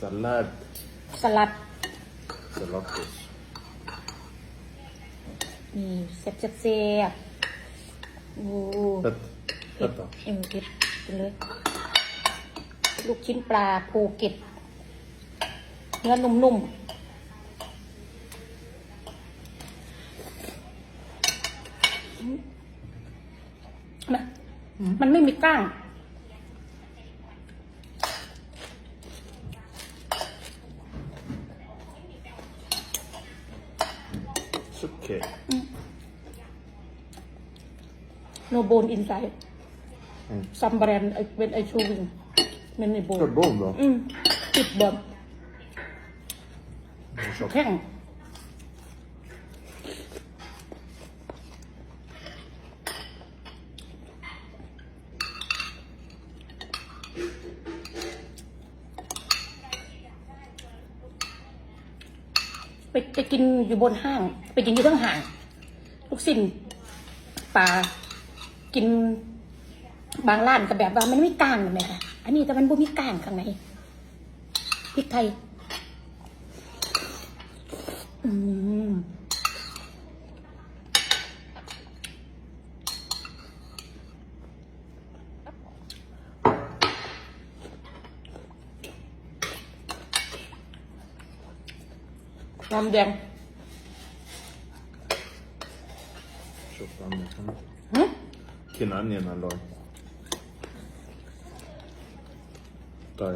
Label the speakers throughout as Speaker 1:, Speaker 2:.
Speaker 1: Sallad.
Speaker 2: สลัด
Speaker 1: Salatos.
Speaker 2: นี่เซ็บเซ็บเซ็บโอ้
Speaker 1: Fett.
Speaker 2: เผ็ด
Speaker 1: Fett då.
Speaker 2: เอ็มเผ็ดไปเลยลูกชิ้นปลาภูเก็ตเนื้อนุ่มๆนะมันไม่มีกล้าง
Speaker 1: It's okay.
Speaker 2: โนโบนอินไซด์
Speaker 1: Mm.
Speaker 2: ซัมแบรนด์เป็นไอชูวิงมันในโบน
Speaker 1: Carbon då?
Speaker 2: อืมติดบอล
Speaker 1: Tjock.
Speaker 2: แข้ง ไปไปกินอยู่บนห้าง ไปกินอยู่ทั้งห้าง ลูกสิ้นปลากินบางร้านก็แบบว่ามันไม่กล้างเลยค่ะ อันนี้แต่มันบ่มีกล้างข้างในพริกไทย อืม น้ำแดง
Speaker 1: Tjock onion. Mm.
Speaker 2: หึ
Speaker 1: Thin onion eller? Där.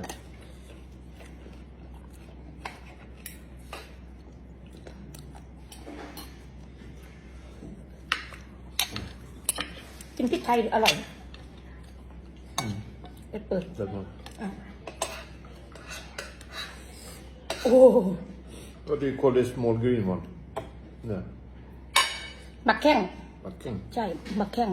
Speaker 2: กินพริกไทยอร่อยเปิดเปิด
Speaker 1: Den var...
Speaker 2: โอ้
Speaker 1: What do you call this small green one? Yeah.
Speaker 2: หมักแข้ง
Speaker 1: Backing.
Speaker 2: ใช่หมักแข้ง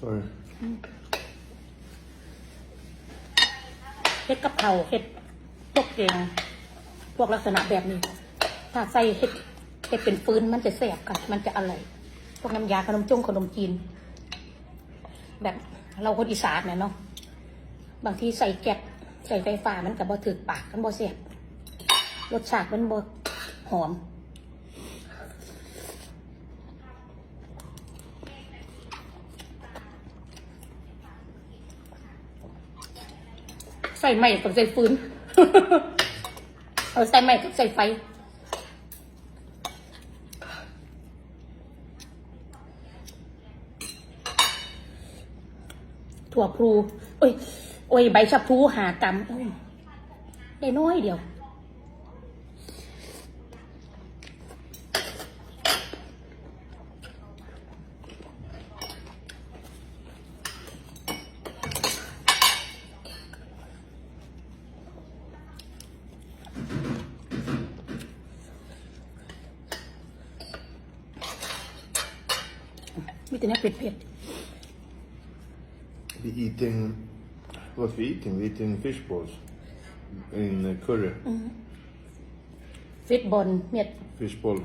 Speaker 1: Sorry.
Speaker 2: เห็ดกับเขาเห็ดพวกแกงพวกลักษณะแบบนี้ ถ้าใส่เห็ดเห็ดเป็นฟืนมันจะแสบกันมันจะอร่อยพวกน้ำยาขนมจงขนมจีน แบบเราคนอีสานเนี่ยเนาะบางทีใส่แก๊สใส่ไฟฟ้ามันกับบ่ถือปากมันบ่แสบรสชาติมันบ่หอม ใส่ใหม่กับใส่ฟืน เอาใส่ใหม่กับใส่ไฟ ถั่วพลูเอ้ย โอ้ย ใบชะพลูหากรรมได้น้อยเดียว มีแต่เนี้ยเผ็ด
Speaker 1: We eating... What we eating? We eating fish balls. In uh, curry.
Speaker 2: ๆฟิตบอลเม็ด
Speaker 1: Fish ball.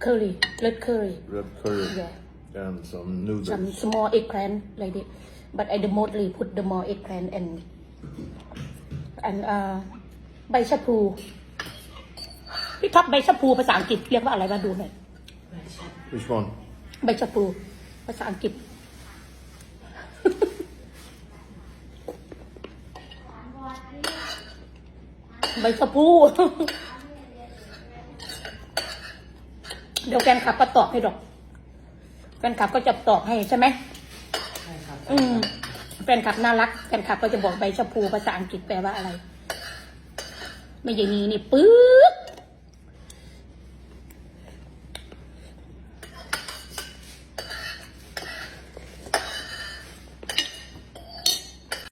Speaker 2: เคอรี่เลดเคอรี่
Speaker 1: Red curry.
Speaker 2: Yeah.
Speaker 1: And some noodles.
Speaker 2: some small eggplant like this but I the mostly put the more eggplant and and uh ใบชะพลูพี่ท็อปใบชะพลูภาษาอังกฤษเรียกว่าอะไรมาดูหน่อย
Speaker 1: Which one?
Speaker 2: ใบชะพลูภาษาอังกฤษ ใบชะพลูเดี๋ยวแฟนคลับก็ตอบให้ดอก แฟนคลับก็จะตอบให้ใช่ไหมอืมแฟนคลับน่ารักแฟนคลับก็จะบอกใบชะพูภาษาอังกฤษแปลว่าอะไร ไม่อย่างนี้นี่ปึ๊ก